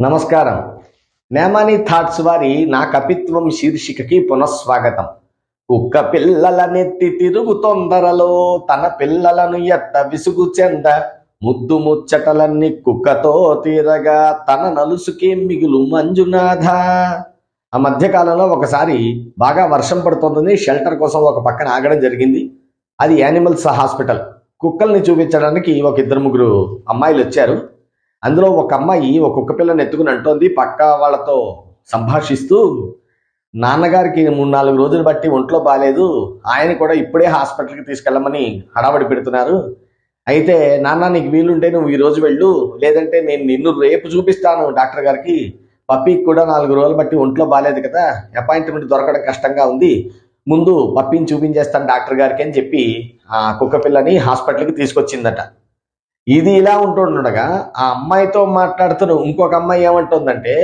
నమస్కారం. నేమాని థాట్స్ వారి నా కపిత్వం శీర్షికకి పునఃస్వాగతం. కుక్క పిల్లల నెత్తి తిరుగు తొందరలో తన పిల్లలను ఎత్త విసుగు చెంద ముద్దు ముచ్చటలన్నీ కుక్కతో తీరగా తన నలుసుకే మిగులు మంజునాథ. ఆ మధ్యకాలంలో ఒకసారి బాగా వర్షం పడుతుందని షెల్టర్ కోసం ఒక పక్కన ఆగడం జరిగింది. అది యానిమల్స్ హాస్పిటల్. కుక్కల్ని చూపించడానికి ఒక ఇద్దరు ముగ్గురు అమ్మాయిలు వచ్చారు అందులో ఒక అమ్మాయి ఒక కుక్క పిల్లని ఎత్తుకుని అంటోంది పక్క వాళ్ళతో సంభాషిస్తూ నాన్నగారికి మూడు నాలుగు రోజులు బట్టి ఒంట్లో బాగాలేదు ఆయన కూడా ఇప్పుడే హాస్పిటల్కి తీసుకెళ్ళమని హడావడి పెడుతున్నారు. అయితే నాన్న నీకు వీలుంటే నువ్వు ఈ రోజు వెళ్ళు లేదంటే నేను నిన్ను రేపు చూపిస్తాను డాక్టర్ గారికి. పప్పీకి కూడా నాలుగు రోజులు బట్టి ఒంట్లో బాగాలేదు కదా అపాయింట్మెంట్ దొరకడం కష్టంగా ఉంది. ముందు పప్పిని చూపించేస్తాను డాక్టర్ గారికి అని చెప్పి ఆ కుక్క పిల్లని హాస్పిటల్కి తీసుకొచ్చిందట. ఇది ఇలా ఉంటుండగా ఆ అమ్మాయితో మాట్లాడుతున్న ఇంకొక అమ్మాయి ఏమంటుందంటే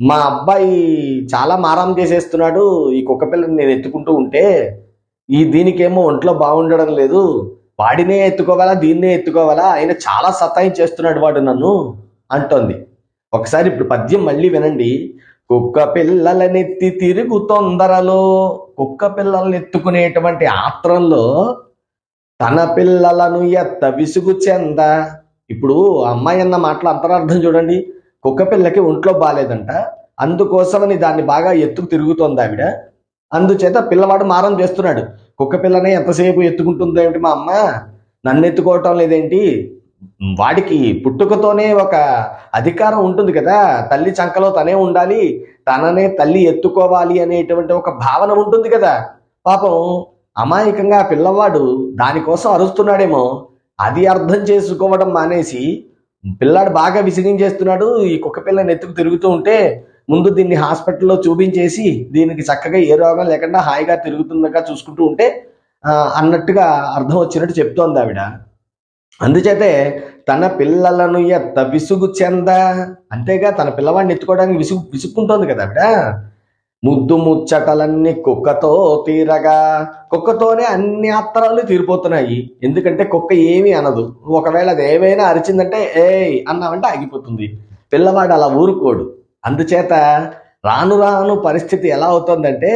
మా అబ్బాయి చాలా మారం చేసేస్తున్నాడు ఈ కుక్క పిల్లని నేను ఎత్తుకుంటూ ఉంటే ఈ దీనికేమో ఒంట్లో బాగుండడం లేదు వాడినే ఎత్తుకోవాలా దీన్నే ఎత్తుకోవాలా ఆయన చాలా సతాయం చేస్తున్నాడు వాడు నన్ను అంటోంది. ఒకసారి ఇప్పుడు పద్యం మళ్ళీ వినండి. కుక్క పిల్లలనెత్తి తిరుగు తొందరలో కుక్క పిల్లల్ని ఎత్తుకునేటువంటి ఆత్రంలో తన పిల్లలను ఎత్త విసుగు చెంద. ఇప్పుడు అమ్మాయి అన్న మాటల అంతరార్థం చూడండి. కుక్క పిల్లకి ఒంట్లో బాగాలేదంట అందుకోసమని దాన్ని బాగా ఎత్తుకు తిరుగుతోంది ఆవిడ. అందుచేత పిల్లవాడు మారం చేస్తున్నాడు. కుక్క పిల్లనే ఎంతసేపు ఎత్తుకుంటుందో ఏమిటి మా అమ్మ? నన్ను ఎత్తుకోవటం లేదేంటి? వాడికి పుట్టుకతోనే ఒక అధికారం ఉంటుంది కదా. తల్లి చంకలో తనే ఉండాలి. తననే తల్లి ఎత్తుకోవాలి అనేటువంటి ఒక భావన ఉంటుంది కదా. పాపం అమాయకంగా పిల్లవాడు దానికోసం అరుస్తున్నాడేమో అది అర్థం చేసుకోవడం మానేసి పిల్లాడు బాగా విసిగించేస్తున్నాడు. ఈ కుక్క పిల్లని ఎత్తుకు తిరుగుతూ ఉంటే ముందు దీన్ని హాస్పిటల్లో చూపించేసి దీనికి చక్కగా ఏ రోగం లేకుండా హాయిగా తిరుగుతుండగా చూసుకుంటూ ఉంటే అన్నట్టుగా అర్థం వచ్చినట్టు చెప్తోంది ఆవిడ. అందుచేతే తన పిల్లలను ఎత్త విసుగు చెంద అంతేగా తన పిల్లవాడిని ఎత్తుకోవడానికి విసుగు విసుక్కుంటోంది కదా ఆవిడ. ముద్దు ముచ్చటలన్నీ కుక్కతో తీరగా. కుక్కతోనే అన్ని ఆత్రాలు తీరిపోతున్నాయి. ఎందుకంటే కుక్క ఏమీ అనదు. ఒకవేళ అది ఏమైనా అరిచిందంటే ఏ అన్నామంటే ఆగిపోతుంది. పిల్లవాడు అలా ఊరుకోడు. అందుచేత రాను రాను పరిస్థితి ఎలా అవుతుందంటే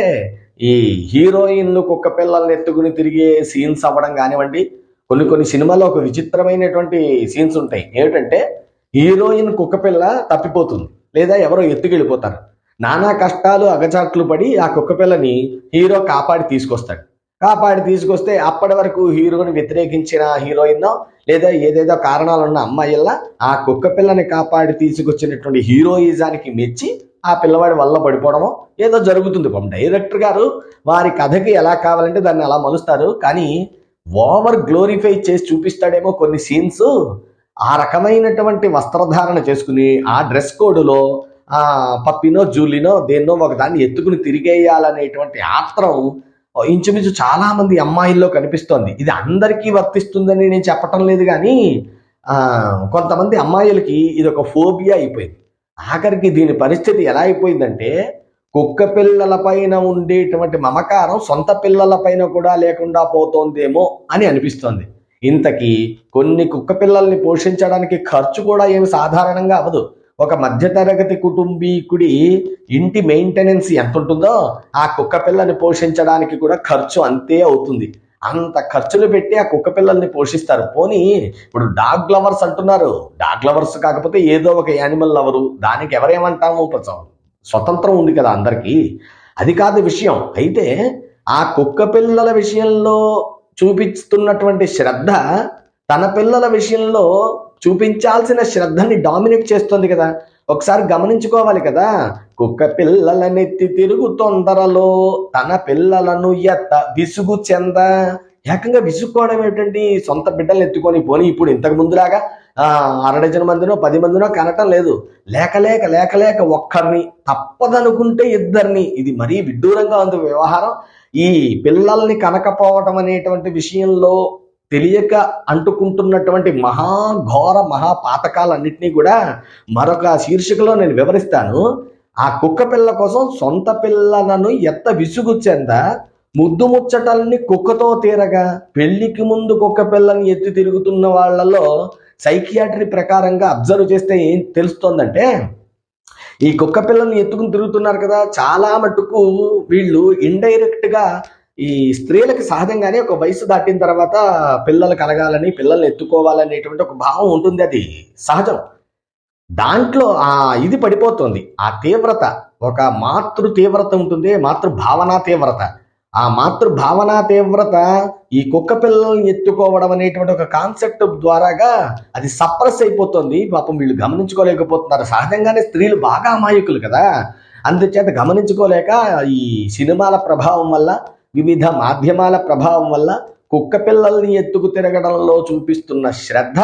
ఈ హీరోయిన్లు కుక్క పిల్లల్ని ఎత్తుకుని తిరిగే సీన్స్ అవ్వడం కానివ్వండి కొన్ని కొన్ని సినిమాలో ఒక విచిత్రమైనటువంటి సీన్స్ ఉంటాయి. ఏమిటంటే హీరోయిన్ కుక్క పిల్ల తప్పిపోతుంది. లేదా ఎవరో ఎత్తుకెళ్ళిపోతారు. నానా కష్టాలు అగచాట్లు పడి ఆ కుక్క పిల్లని హీరో కాపాడి తీసుకొస్తాడు. కాపాడి తీసుకొస్తే అప్పటి వరకు హీరోని వ్యతిరేకించిన హీరోయిన్ లేదా ఏదేదో కారణాలు ఉన్న అమ్మాయిల్లా ఆ కుక్క పిల్లని కాపాడి తీసుకొచ్చినటువంటి హీరోయిజానికి మెచ్చి ఆ పిల్లవాడి వల్ల పడిపోవడమో ఏదో జరుగుతుంది. పాపం డైరెక్టర్ గారు వారి కథకి ఎలా కావాలంటే దాన్ని అలా మలుస్తారు. కానీ ఓవర్ గ్లోరిఫై చేసి చూపిస్తాడేమో కొన్ని సీన్స్. ఆ రకమైనటువంటి వస్త్రధారణ చేసుకుని ఆ డ్రెస్ కోడ్లో పప్పినో జూలినో దేన్నో ఒక దాన్ని ఎత్తుకుని తిరిగేయాలనేటువంటి ఆత్రం ఇంచుమించు చాలా మంది అమ్మాయిల్లో కనిపిస్తోంది. ఇది అందరికీ వర్తిస్తుందని నేను చెప్పటం లేదు కానీ కొంతమంది అమ్మాయిలకి ఇది ఒక ఫోబియా అయిపోయింది. ఆఖరికి దీని పరిస్థితి ఎలా అయిపోయిందంటే కుక్క పిల్లల పైన ఉండేటువంటి మమకారం సొంత పిల్లల పైన కూడా లేకుండా పోతోందేమో అని అనిపిస్తోంది. ఇంతకీ కొన్ని కుక్క పిల్లల్ని పోషించడానికి ఖర్చు కూడా ఏమి సాధారణంగా అవ్వదు. ఒక మధ్యతరగతి కుటుంబీకుడి ఇంటి మెయింటెనెన్స్ ఎంత ఉంటుందో ఆ కుక్క పిల్లని పోషించడానికి కూడా ఖర్చు అంతే అవుతుంది. అంత ఖర్చులు పెట్టి ఆ కుక్క పిల్లల్ని పోషిస్తారు. పోనీ ఇప్పుడు డాగ్ లవర్స్ అంటున్నారు. డాగ్ లవర్స్ కాకపోతే ఏదో ఒక యానిమల్ లవరు. దానికి ఎవరేమంటాము కొంచెం స్వతంత్రం ఉంది కదా అందరికీ. అది కాదు విషయం. అయితే ఆ కుక్క పిల్లల విషయంలో చూపిస్తున్నటువంటి శ్రద్ధ తన పిల్లల విషయంలో చూపించాల్సిన శ్రద్ధని డామినేట్ చేస్తుంది కదా. ఒకసారి గమనించుకోవాలి కదా. కుక్క పిల్లలనెత్తి తిరుగు తొందరలో తన పిల్లలను ఎత్త విసుగు చెంద. ఏకంగా విసుక్కోవడం ఏమిటండి? సొంత బిడ్డలు ఎత్తుకొని పోనీ ఇప్పుడు ఇంతకు ముందులాగా ఆ, అర డజన్ మందినో పది మందినో కనటం లేదు. లేక లేక లేక లేక ఒక్కరిని తప్పదనుకుంటే ఇద్దరిని. ఇది మరీ విడ్డూరంగా ఉంది వ్యవహారం. ఈ పిల్లల్ని కనకపోవటం అనేటువంటి విషయంలో తెలియక అంటుకుంటున్నటువంటి మహాఘోర మహాపాతకాలన్నింటినీ కూడా మరొక శీర్షికలో నేను వివరిస్తాను. ఆ కుక్క పిల్ల కోసం సొంత పిల్లలను ఎత్త విసుగుచ్చేంత ముద్దు ముచ్చటల్ని కుక్కతో తీరగా పెళ్ళికి ముందు కుక్క పిల్లని ఎత్తి తిరుగుతున్న వాళ్ళలో సైకియాట్రీ ప్రకారంగా అబ్జర్వ్ చేస్తే ఏం తెలుస్తోందంటే ఈ కుక్క పిల్లల్ని ఎత్తుకుని తిరుగుతున్నారు కదా చాలా మటుకు వీళ్ళు ఇండైరెక్ట్గా ఈ స్త్రీలకు సహజంగానే ఒక వయసు దాటిన తర్వాత పిల్లలు కలగాలని పిల్లల్ని ఎత్తుకోవాలనేటువంటి ఒక భావం ఉంటుంది. అది సహజం. దాంట్లో ఆ ఇది పడిపోతుంది. ఆ తీవ్రత ఒక మాతృ తీవ్రత ఉంటుంది మాతృభావన తీవ్రత. ఆ మాతృభావన తీవ్రత ఈ కుక్క పిల్లల్ని ఎత్తుకోవడం అనేటువంటి ఒక కాన్సెప్ట్ ద్వారాగా అది సప్రెస్ అయిపోతుంది. పాపం వీళ్ళు గమనించుకోలేకపోతున్నారు. సహజంగానే స్త్రీలు బాగా అమాయకులు కదా. అందుచేత గమనించుకోలేక ఈ సినిమాల ప్రభావం వల్ల వివిధ మాధ్యమాల ప్రభావం వల్ల కుక్క పిల్లల్ని ఎత్తుకు తిరగడంలో చూపిస్తున్న శ్రద్ధ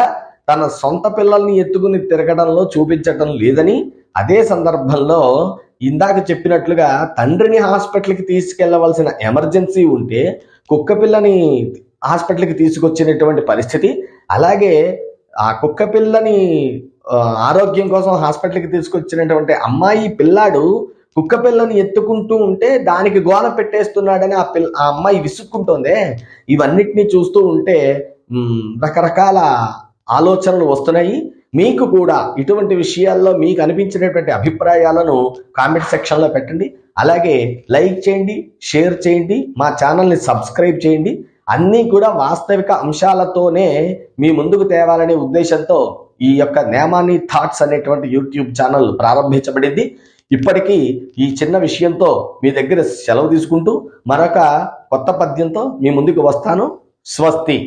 తన సొంత పిల్లల్ని ఎత్తుకుని తిరగడంలో చూపించటం లేదని అదే సందర్భంలో ఇందాక చెప్పినట్లుగా తండ్రిని హాస్పిటల్కి తీసుకెళ్ళవలసిన ఎమర్జెన్సీ ఉంటే కుక్క పిల్లని హాస్పిటల్కి తీసుకొచ్చినటువంటి పరిస్థితి. అలాగే ఆ కుక్క పిల్లని ఆరోగ్యం కోసం హాస్పిటల్కి తీసుకొచ్చినటువంటి అమ్మాయి పిల్లాడు కుక్క పిల్లని ఎత్తుకుంటూ ఉంటే దానికి గోల పెట్టేస్తున్నాడని ఆ పిల్ల ఆ అమ్మాయి విసుక్కుంటోందే. ఇవన్నిటినీ చూస్తూ ఉంటే రకరకాల ఆలోచనలు వస్తున్నాయి. మీకు కూడా ఇటువంటి విషయాల్లో మీకు అనిపించినటువంటి అభిప్రాయాలను కామెంట్ సెక్షన్లో పెట్టండి. అలాగే లైక్ చేయండి షేర్ చేయండి మా ఛానల్ని సబ్స్క్రైబ్ చేయండి. అన్నీ కూడా వాస్తవిక అంశాలతోనే మీ ముందుకు తేవాలనే ఉద్దేశంతో ఈ యొక్క నేమాని థాట్స్ అనేటువంటి యూట్యూబ్ ఛానల్ ప్రారంభించబడింది. ఇప్పటికీ ఈ చిన్న విషయంతో మీ దగ్గర సెలవు తీసుకుంటూ మరొక కొత్త పద్యంతో మీ ముందుకు వస్తాను. స్వస్తి.